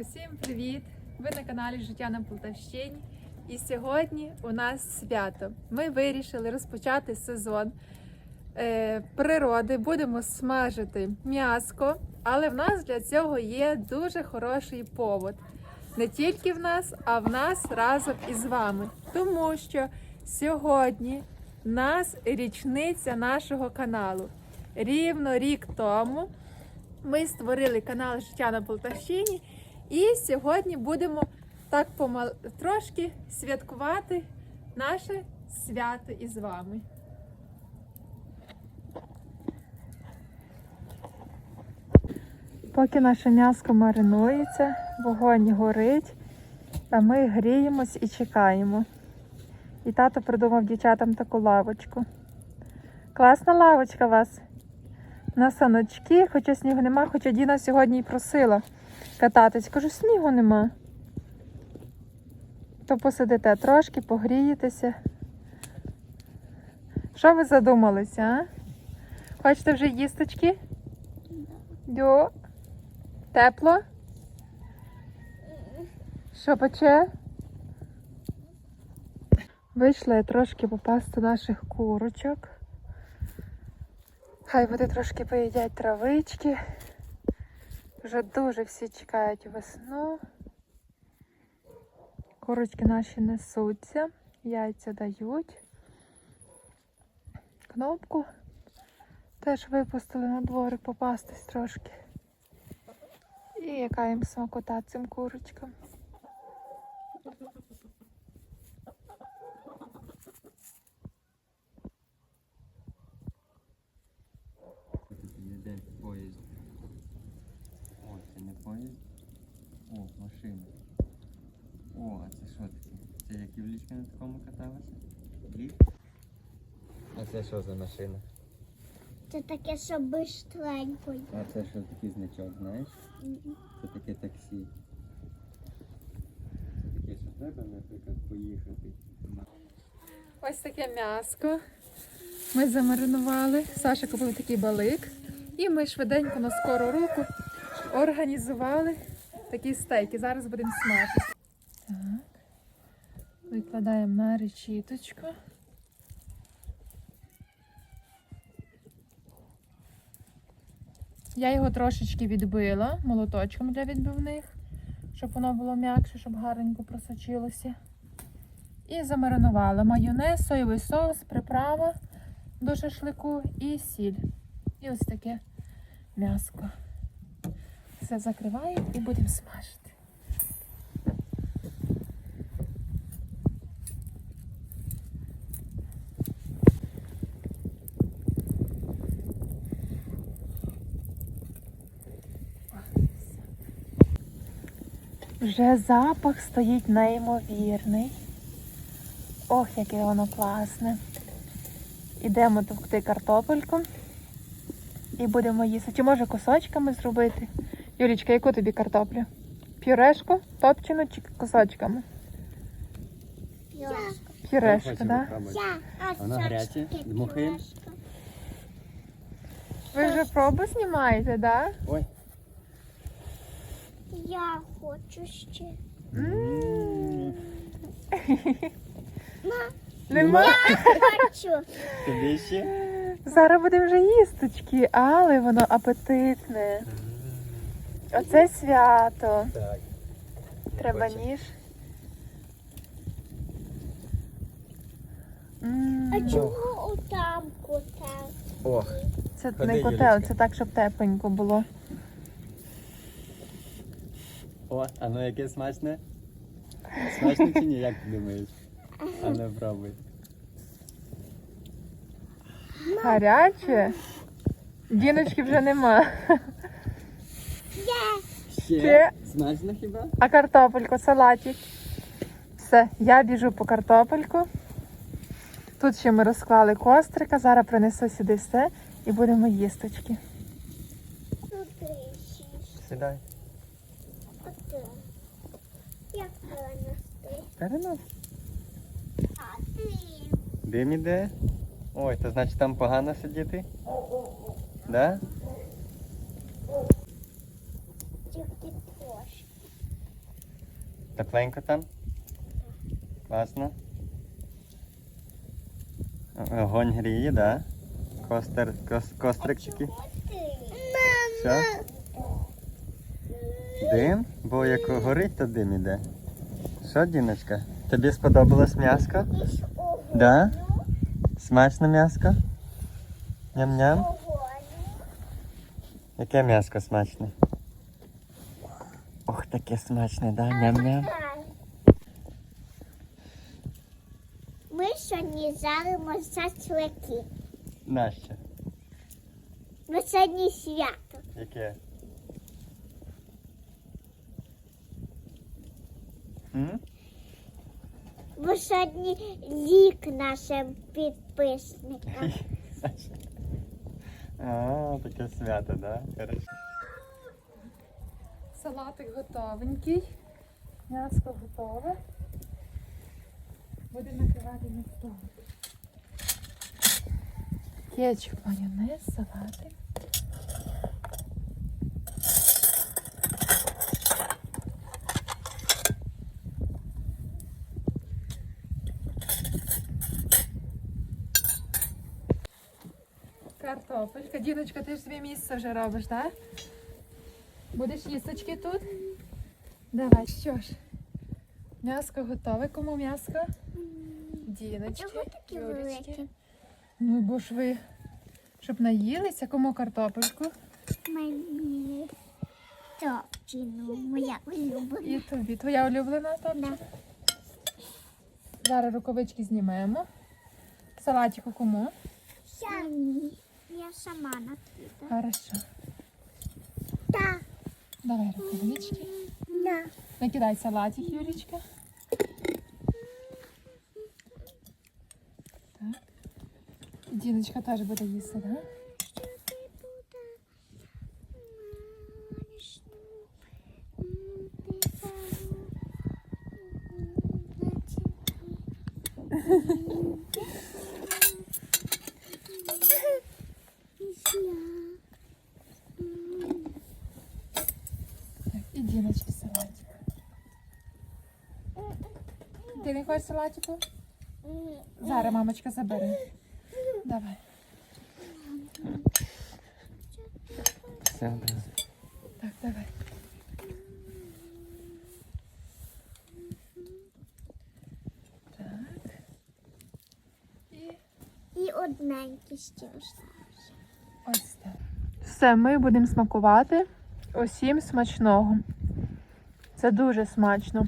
Усім привіт! Ви на каналі Життя на Полтавщині. І сьогодні у нас свято. Ми вирішили розпочати сезон е, природи. Будемо смажити м'яско, але в нас для цього є дуже хороший повод. Не тільки в нас, а в нас разом із вами. Тому що сьогодні нас річниця нашого каналу. Рівно рік тому ми створили канал Життя на Полтавщині. І сьогодні будемо так помал... трошки святкувати наше свято із вами. Поки наше м'яско маринується, вогонь горить, а ми гріємось і чекаємо. І тато придумав дівчатам таку лавочку. Класна лавочка у вас. На саночки, хоча снігу нема, хоча Діна сьогодні й просила кататись. Кажу, снігу нема. То посидите трошки, погрієтеся. Що ви задумалися, а? Хочете вже їсточки? Дьо. Тепло? Що пече? Вийшла я трошки попасти наших курочок. Хай вони трошки поїдять травички. Вже дуже всі чекають весну. Курочки наші несуться, яйця дають. Кнопку теж випустили на дворик попастись трошки. І яка їм смакота цим курочкам. Тут є де поїзд. О, це не поїзд. О, машина. О, а це що таке? Це як Юлічка на такому каталася? Ліфт? А це що за машина? Це таке, що швидко. А це що такий значок, знаєш? Це таке таксі. Це Таке, що треба, наприклад, поїхати. Ось таке м'яско. Ми замаринували. Саша купив такий балик. І ми швиденько на скору руку організували такі стейки. Зараз будемо смажити. Так. Викладаємо на решіточку. Я його трошечки відбила молоточком для відбивних, щоб воно було м'якше, щоб гарненько просочилося. І замаринувала майонез, соєвий соус, приправа до шашлику і сіль. І ось таке м'яско. Все закриваємо і будемо смажити. Вже запах стоїть неймовірний. Ох, яке воно класне. Ідемо товкти картопельку і будемо їсти. Чи може кусочками зробити? Юлічка, яку тобі картоплю? Пюрешку, топчену чи кусочками? Пюрешку, так? Да? Я, а Воно гаряче? Дмухаємо? Ви вже пробу знімаєте, так? Да? Ой. Я хочу ще. М. Ма, Нема. хочу. Тобі ще? Зараз будемо вже їсточки, але воно апетитне. Оце свято. Так. Треба ніж. А чого отам котел? Ох. Це Ходи, не котел, це так, щоб тепленько було. О, а ну яке смачне? Смачне чи ні, як ти думаєш? А ну пробуй. Гаряче. Діночки вже нема. Ще? Ще? Смачно хіба? А картопельку, салатик. Все, я біжу по картопельку. Тут ще ми розклали кострика, зараз принесу сюди все і будемо їсточки. Сідай. Як перенести? Перенос. А ти? Дим іде? Ой, то значить там погано сидіти? Да? Тепленько там? Класно. Огонь гріє, да? Костер, кос, кострик такий. Дим? Бо як горить, то дим іде. Що, Діночка? Тобі сподобалось м'яско? Да? Смачне м'яско? Ням-ням? Яке м'яско смачне? Ох, таке смачне, да? Ням-ням. Ми сьогодні жаримо шашлики. Нащо? Бо сьогодні свято. Яке? М? Бо сьогодні лік нашим підписникам. А, таке свято, да? Хорошо. Салатик готовенький. М'ясо готове. Будемо накривати на стол. Кетчуп, майонез, салатик. Картопелька. Діночка, ти ж собі місце вже робиш, так? Будеш їсточки тут? Давай, що ж. М'яско готове. Кому м'яско? Діночки. Чого такі великі? Ну, бо ж ви, щоб наїлися, кому картопельку. Мені топчину, моя улюблена. І тобі. Твоя улюблена топчик? Зараз рукавички знімемо. Салатику кому? Я сама накидаю. Хорошо. Так, Давай рукавички. на. Накидай салатик, Юлічка. Так. Діночка теж буде їсти, так? Так, і Діночки салатик. Ти не хочеш салатику? Зараз мамочка забере. Давай. Все, да. Так, давай. Так. І І одненький ще ось так. Все, ми будемо смакувати. Усім смачного. Це дуже смачно.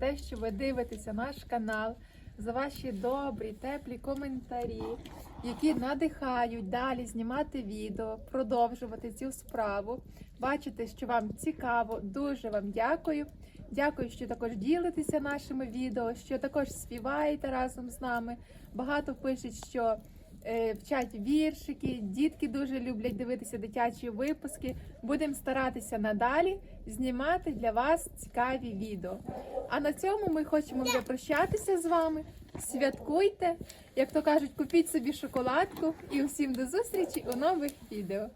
Те, що ви дивитеся наш канал, за ваші добрі, теплі коментарі, які надихають далі знімати відео, продовжувати цю справу. Бачите, що вам цікаво. Дуже вам дякую. Дякую, що також ділитеся нашими відео, що також співаєте разом з нами. Багато пишуть, що вчать віршики. Дітки дуже люблять дивитися дитячі випуски. Будемо старатися надалі знімати для вас цікаві відео. А на цьому ми хочемо вже прощатися з вами. Святкуйте, як то кажуть, купіть собі шоколадку і усім до зустрічі у нових відео.